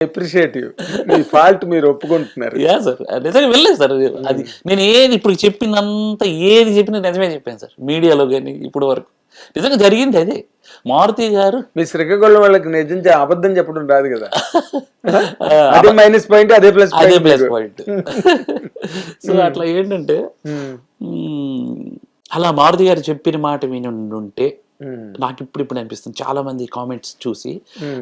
Appreciative మీ fault మీరు ఒప్పుకుంటున్నారు. Yeah sir నిజంగా వెళ్ళలేదు సార్ అది నేను ఏది ఇప్పుడు చెప్పినంత ఏది చెప్పినా నిజమే చెప్పాను సార్ మీడియాలో కానీ ఇప్పుడు వరకు. నిజంగా జరిగింది అదే. మారుతి గారు మీ శ్రీకాకుళం వాళ్ళకి నిజం చె- అబద్ధం చెప్పడం రాదు కదా. అదే మైనస్ పాయింట్ అదే ప్లస్ అదే ప్లస్ పాయింట్ సో అట్లా ఏంటంటే మ్మ్, అలా మారుతి గారు చెప్పిన మాట విని ఉంటే నాకు ఇప్పుడు ఇప్పుడు అనిపిస్తుంది. చాలా మంది కామెంట్స్ చూసి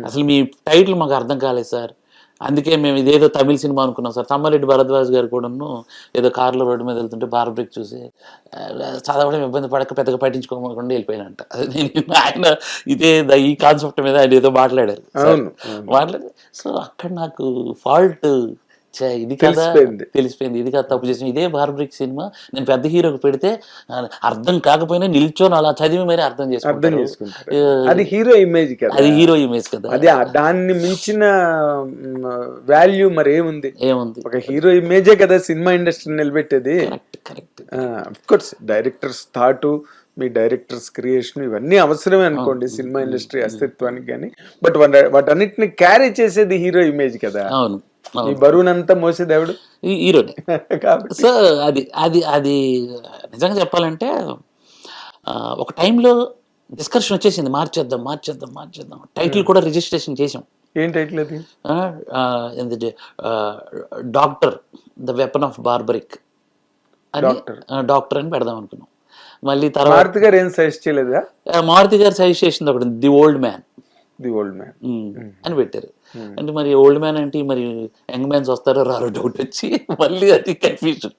అసలు మీ టైటిల్ మాకు అర్థం కాలేదు సార్. అందుకే మేము ఇదేదో తమిళ సినిమా అనుకున్నాం సార్. తమ్మారెడ్డి భరద్వాజ్ గారు కూడాను ఏదో కార్లో రోడ్డు మీద వెళ్తుంటే బార్ బ్రేక్ చూసి "ఆ, చదవడం ఇబ్బంది పడక పెద్దగా పట్టించుకోకుండా వెళ్ళిపోయినంట. అది నేను ఆయన ఇదే ఈ కాన్సెప్ట్ మీద ఆయన ఏదో మాట్లాడారు. మాట్లాడి సో అక్కడ నాకు ఫాల్ట్ ఇది కదా తెలిసిపోయింది. తెలిసిపోయింది. ఇది కదా తప్పు చేసిన ఇదే బార్బ్రిక్ సినిమా. నేను పెద్ద హీరోకి పెడితే అర్థం కాకపోయినా నిల్చొని అలా చదివి మరీ అర్థం ఆ, అది హీరో ఇమేజ్ కదా. అది హీరో ఇమేజ్ కదా. అది దాన్ని మించిన వాల్యూ మరి ఏముంది? ఏముంది ఒక హీరో ఇమేజే కదా cinema industry నిలబెట్టేది. Correct correct. Course directors thought మీ డైరెక్టర్స్ క్రియేషన్ ఇవన్నీ అవసరమే అనుకోండి సినిమా ఇండస్ట్రీ అస్తిత్వానికి కానీ బట్ వాటన్నిటిని క్యారీ చేసేది హీరో ఇమేజ్ కదా. అవును. ఈ బరువునంతా మోసేది ఎవడు ఈ- హీరోనే. కాబట్టి. సో అది అది అది నిజంగా చెప్పాలంటే ఒక టైంలో డిస్కషన్ వచ్చేసింది మార్చేద్దాం మార్చేద్దాం మార్చేద్దాం. టైటిల్ కూడా రిజిస్ట్రేషన్ చేసాం ఏం టైటిల్ అది? Doctor the weapon of Barbarik. అని. డాక్టర్. అని పెడదాం అనుకున్నాం. మళ్ళీ తర్వాత భారత్ గారు ఏం సజెస్ట్ చేయలేదా? మారుతి గారు సజెస్ట్ చేసింది ఒకటి the old man. The old man. అని పెట్టారు. అంటే మరి ఓల్డ్ మ్యాన్ అంటే మరి యంగ్ మ్యాన్స్ వస్తారో రారో డౌట్ వచ్చి మళ్ళీ అది కన్ఫ్యూజన్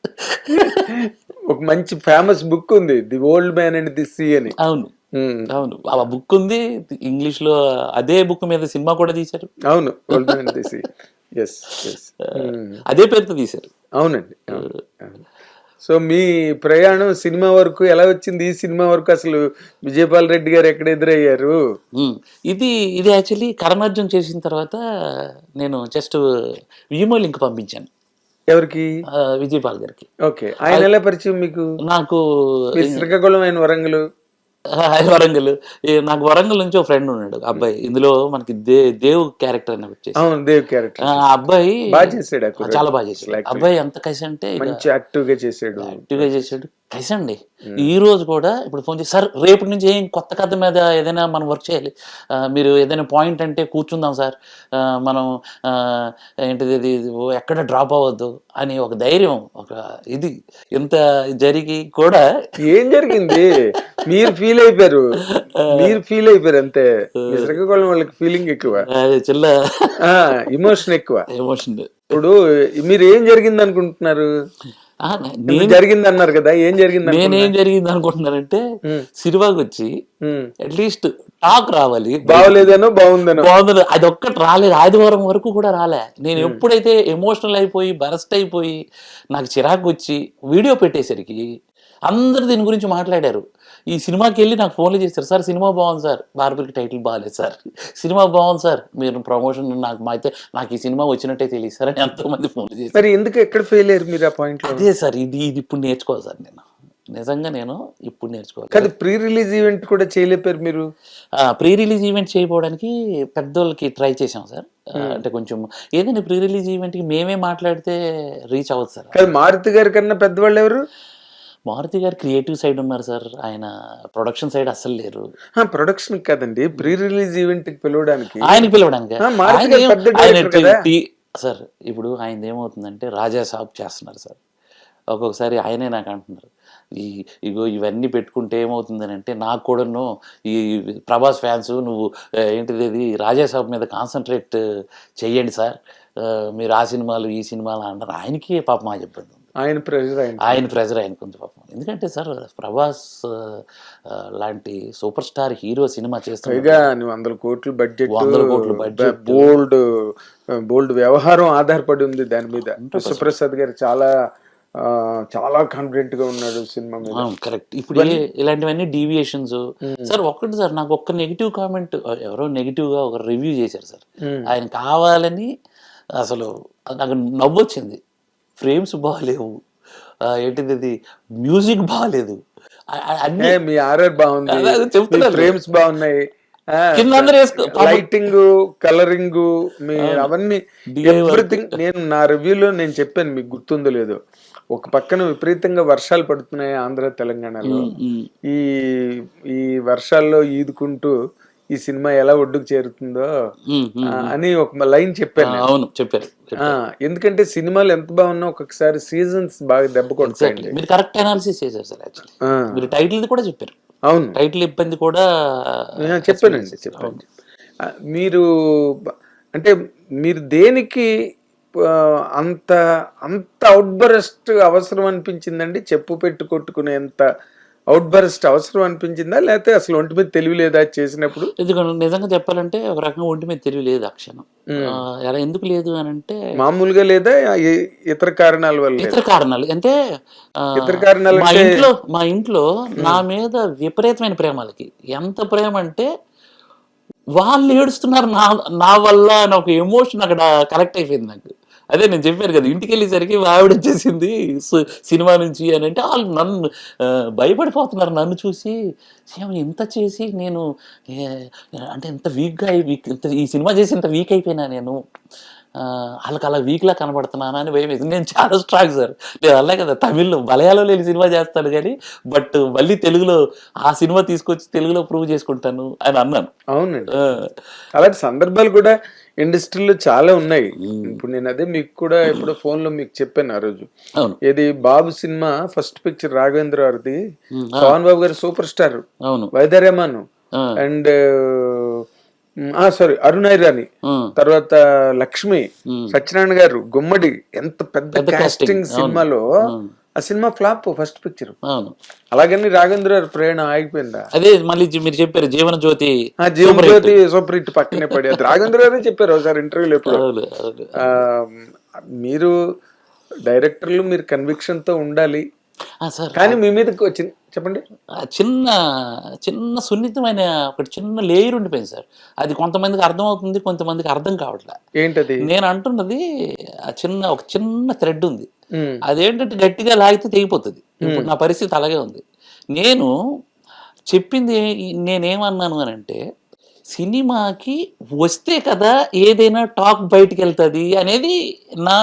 ఒక మంచి ఫేమస్ బుక్ ఉంది the old man and the sea అని. అవును. ఉమ్, అవును. ఆ బుక్ ఉంది ఇంగ్లీష్లో అదే బుక్ మీద సినిమా కూడా తీశారు. అవును old man the sea yes అదే పేరుతో తీశారు. అవునండి అవును, అవును. సో మీ ప్రయాణం సినిమా వరకు ఎలా వచ్చింది? ఈ సినిమా వరకు అసలు విజయపాల్ రెడ్డి గారు ఎక్కడ ఎదురయ్యారు. ఇది ఇది యాక్చువల్లీ కరణార్జున్ చేసిన తర్వాత నేను జస్ట్ విమో లింక్ పంపించాను. ఎవరికి? విజయపాల్ గారికి. ఓకే. ఆయన ఎలా పరిచయం మీకు? నాకు శ్రీకాకుళం ఆయన వరంగల్? వరంగల్. ఈ నాకు వరంగల్ నుంచి ఒక ఫ్రెండ్ ఉన్నాడు అబ్బాయి. ఇందులో మనకి దే దేవ్ క్యారెక్టర్ అని వచ్చేసి అవును దేవ్ క్యారెక్టర్ ఆ అబ్బాయి బాగా చేసాడు. చాలా బాగా చేశాడు. అబ్బాయి ఎంత కసి అంటే మంచి యాక్టివ్గా చేసాడు యాక్టివ్గా చేశాడు. కైసండి ఈ రోజు కూడా ఇప్పుడు ఫోన్ చేసి సార్ రేపటి నుంచి ఏం కొత్త కథ మీద ఏదైనా మనం వర్క్ చేయాలి. మీరు ఏదైనా పాయింట్ అంటే కూర్చుందాం సార్. మనం ఏంటిది ఇది ఎక్కడ డ్రాప్ అవ్వద్దు అని ఒక ధైర్యం ఒక ఇది ఇంత జరిగి కూడా ఏం జరిగింది? మీరు ఫీల్ అయిపోయారు. మీరు ఫీల్ అయిపోయారు అంతే. శ్రీకాకుళం వాళ్ళకి ఫీలింగ్ ఎక్కువ. చిల్ల. ఇమోషన్ ఎక్కువ. ఎమోషన్ ఇప్పుడు మీరు ఏం జరిగింది అనుకుంటున్నారు? నేను జరిగింది అన్నారు కదా ఏం జరిగింది నేనేం జరిగింది అనుకుంటున్నానంటే సినిమాకి వచ్చి. అట్లీస్ట్ టాక్ రావాలి. బాగోలేదనో బాగుందనో? బాగుంది అది ఒక్కటి రాలేదు. ఆదివారం వరకు కూడా రాలే. నేను ఎప్పుడైతే ఎమోషనల్ అయిపోయి బరస్ట్ అయిపోయి నాకు చిరాకు వచ్చి వీడియో పెట్టేసరికి అందరు దీని గురించి మాట్లాడారు. ఈ సినిమాకి వెళ్ళి నాకు ఫోన్లు చేశారు. సార్ సినిమా బాగుంది సార్. బార్బర్కి టైటిల్ బాగాలేదు సార్. సినిమా బాగుంది సార్. మీరు ప్రమోషన్ నాకు మా అయితే నాకు ఈ సినిమా వచ్చినట్టే తెలియదు సార్ అని ఎంతో మంది ఫోన్లు చేశారు. మరి ఎందుకు ఎక్కడ ఫెయిల్ అయ్యారు మీరు ఆ పాయింట్ అదే సార్ ఇది ఇది ఇప్పుడు నేర్చుకోవాలి సార్ నేను. నిజంగా నేను ఇప్పుడు నేర్చుకోవాలి. కాదు ప్రీ రిలీజ్ ఈవెంట్ కూడా చేయలేపారు మీరు? ప్రీ రిలీజ్ ఈవెంట్ చేయకపోవడానికి పెద్దోళ్ళకి ట్రై చేసాం సార్. అంటే కొంచెం ఏదైనా ప్రీ రిలీజ్ ఈవెంట్కి మేమే మాట్లాడితే రీచ్ అవ్వదు సార్. కాదు మారుతి గారి కన్నా పెద్దవాళ్ళు ఎవరు? మారుతి గారు క్రియేటివ్ సైడ్ ఉన్నారు సార్. ఆయన ప్రొడక్షన్ సైడ్ అస్సలు లేరు. ప్రొడక్షన్ కాదండి. ప్రీ రిలీజ్ ఈవెంట్కి పిలవడానికి ఆయన పిలవడానికి? ఆయన సార్ ఇప్పుడు ఆయన ఏమవుతుందంటే రాజా సాబ్ చేస్తున్నారు సార్. ఒక్కొక్కసారి ఆయనే నాకు అంటున్నారు. ఈ ఇగో ఇవన్నీ పెట్టుకుంటే ఏమవుతుందని అంటే నాకు కూడాను ఈ ప్రభాస్ ఫ్యాన్స్ నువ్వు ఏంటిది ఇది రాజా సాబ్ మీద కాన్సన్ట్రేట్ చెయ్యండి సార్. మీరు ఆ సినిమాలు ఈ సినిమాలు అంటారు ఆయనకి పాపం మా ఉంది ఆయన ప్రెజర్ ఆయన ఆయన ప్రెజర్ ఆయనకు ఉంది పాపం. ఎందుకంటే సార్ ప్రభాస్ లాంటి సూపర్ స్టార్ హీరో సినిమా నువ్వు వందల కోట్లు బడ్జెట్ వందల కోట్ల budget. బోల్డ్ బోల్డ్ వ్యవహారం ఆధారపడి ఉంది దాని మీద. విశ్వప్రసాద్ గారు చాలా చాలా కాన్ఫిడెంట్గా ఉన్నాడు సినిమా మీద. కరెక్ట్ ఇప్పుడు ఇలాంటివన్నీ డీవియేషన్స్ సార్ ఒక్కటి సార్ నాకు ఒక్క నెగిటివ్ కామెంట్ ఎవరో నెగిటివ్గా ఒక రివ్యూ చేశారు సార్. ఆయన కావాలని అసలు నాకు నవ్వు వచ్చింది ఫ్రేమ్స్ బాగాలేవు ఏంటిది ఇది? మ్యూజిక్ బాగాలేదు అన్ని మీ ఆర్ఆర్ బాగుంది. అదే, అదే చెప్తున్నాను. ఫ్రేమ్స్ బాగున్నాయి. లైటింగ్ కలరింగ్ మీ అవన్నీ ఎవ్రీథింగ్ నేను నా రివ్యూలో నేను చెప్పాను మీకు గుర్తుందో లేదో. ఒక పక్కన విపరీతంగా వర్షాలు పడుతున్నాయి ఆంధ్ర తెలంగాణలో. ఈ ఈ వర్షాల్లో ఈదుకుంటూ ఈ సినిమా ఎలా ఒడ్డుకు చేరుతుందో అని ఒక లైన్ చెప్పాను. అవును చెప్పారు ఎందుకంటే సినిమాలు ఎంత బాగున్నా ఒక్కొక్కసారి సీజన్స్ బాగా దెబ్బ కొడతాయండి. మీరు కరెక్ట్ అనాలిసిస్ చేశారు సార్ యాక్చువల్లీ మీరు టైటిల్ కూడా చెప్పారు. అవును. టైటిల్ ఇబ్బంది కూడా చెప్పానండి చెప్పాను. ఆ, మీరు అంటే మీరు దేనికి అంత అంత అవుట్ బరస్ట్ అవసరం అనిపించిందండి? చెప్పు పెట్టు కొట్టుకునేంత అవుట్ బరస్ట్ అవసరం అనిపించిందా? లేకపోతే అసలు ఒంటి మీద తెలివి లేదా చేసినప్పుడు? ఎందుకంటే నిజంగా చెప్పాలంటే ఒక రకంగా ఒంటి మీద తెలివి లేదు ఆ క్షణం. ఎలా ఎందుకు లేదు అని అంటే మామూలుగా లేదా ఇతర కారణాల వల్ల? ఇతర కారణాలు. అంటే ఇతర కారణాలు మా ఇంట్లో మా ఇంట్లో నా మీద విపరీతమైన ప్రేమలకి ఎంత ప్రేమ అంటే వాళ్ళు ఏడుస్తున్నారు నా నా వల్ల అని ఒక ఎమోషన్ అక్కడ కనెక్ట్ అయిపోయింది నాకు. అదే నేను చెప్పాను కదా ఇంటికి వెళ్ళేసరికి ఆవిడ వచ్చేసింది సినిమా నుంచి అని అంటే వాళ్ళు నన్ను భయపడిపోతున్నారు నన్ను చూసి. "ఏం ఇంత చేసి నేను అంటే ఇంత వీక్గా వీక్ ఇంత ఈ సినిమా చేసి ఇంత వీక్ అయిపోయినా నేను వాళ్ళకి అలా వీక్లా కనబడుతున్నాను అని భయం వేసింది. నేను చాలా స్ట్రాంగ్ సార్. నేను అలా కదా తమిళ్ళో మలయాళంలో నేను సినిమా చేస్తాను కానీ బట్ మళ్ళీ తెలుగులో ఆ సినిమా తీసుకొచ్చి తెలుగులో ప్రూవ్ చేసుకుంటాను అని అన్నాను. అవునండి. అలాంటి సందర్భాలు కూడా ఇండస్ట్రీలో చాలా ఉన్నాయి. ఇప్పుడు నేను అదే మీకు కూడా ఎప్పుడో ఫోన్లో మీకు చెప్పాను ఆ రోజు. ఇది Babu cinema first picture Raghavendra గారిది. పవన్ బాబు గారి సూపర్ స్టార్. వైదర్యమాన్ ఆ, అండ్ సారీ అరుణ్ ఐరాని తర్వాత లక్ష్మి. సత్యనారాయణ గారు గుమ్మడి. ఎంత పెద్ద కాస్టింగ్. సినిమాలో. ఆ సినిమా ఫ్లాప్ ఫస్ట్ పిక్చర్. అవును. అలాగని రాఘవేంద్ర గారి ప్రయాణం ఆగిపోయిందా? అదే మళ్ళీ మీరు చెప్పారు జీవన జ్యోతి ఆ జీవన్ జ్యోతి సూపర్ హిట్ పక్కనే పడి అది రాఘవేంద్ర గారే చెప్పారు ఒకసారి ఇంటర్వ్యూలో ఎప్పుడు. మీరు డైరెక్టర్లు మీరు కన్విక్షన్తో ఉండాలి కానీ మీ వచ్చింది చెప్పండి. చిన్న చిన్న సున్నితమైన ఒకటి చిన్న లేయర్ ఉండిపోయింది సార్. అది కొంతమందికి అర్థం అవుతుంది కొంతమందికి అర్థం కావట్లే. ఏంటది? నేను అంటున్నది ఆ చిన్న ఒక చిన్న థ్రెడ్ ఉంది. అదేంటంటే గట్టిగా లాగితే తెగిపోతుంది. ఇప్పుడు నా పరిస్థితి అలాగే ఉంది. నేను చెప్పింది నేనేమన్నాను అని అంటే సినిమాకి వస్తే కదా ఏదైనా టాక్ బయటికి వెళ్తుంది అనేది నా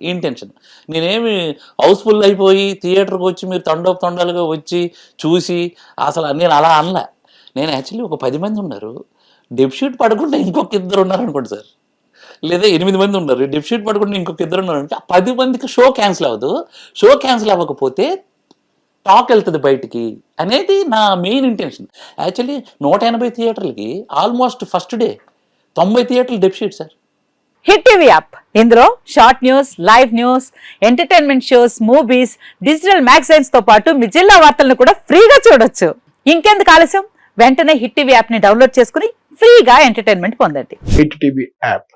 ఇంటెన్షన్. నేనేమి హౌస్ఫుల్ అయిపోయి థియేటర్కి వచ్చి మీరు తండోపు తండాలుగా వచ్చి చూసి అసలు నేను అలా అనలే. నేను యాక్చువల్లీ ఒక పది మంది ఉన్నారు. డెప్షీట్ పడకుండా ఇంకొక ఇద్దరు ఉన్నారు అనుకోండి సార్. లేదా ఎనిమిది మంది ఉన్నారు. డెప్షీట్ పడకుండా ఇంకొక ఇద్దరు ఉన్నారు అంటే ఆ పది మందికి షో క్యాన్సిల్ అవ్వదు. షో క్యాన్సిల్ అవ్వకపోతే టాక్ వెళ్తుంది బయటికి అనేది నా మెయిన్ ఇంటెన్షన్ యాక్చువల్లీ నూట ఎనభై థియేటర్లకి ఆల్మోస్ట్ ఫస్ట్ డే తొంభై థియేటర్లు డెప్షీట్ సార్. హిట్ టీవీ యాప్ ఇందులో short news live news entertainment shows movies digital మ్యాగజైన్స్తో పాటు మీ జిల్లా వార్తలను కూడా ఫ్రీగా చూడొచ్చు. ఇంకెందుకు ఆలస్యం? వెంటనే హిట్ టీవీ యాప్ని డౌన్లోడ్ చేసుకుని ఫ్రీగా ఎంటర్టైన్మెంట్ పొందండి. Hit TV app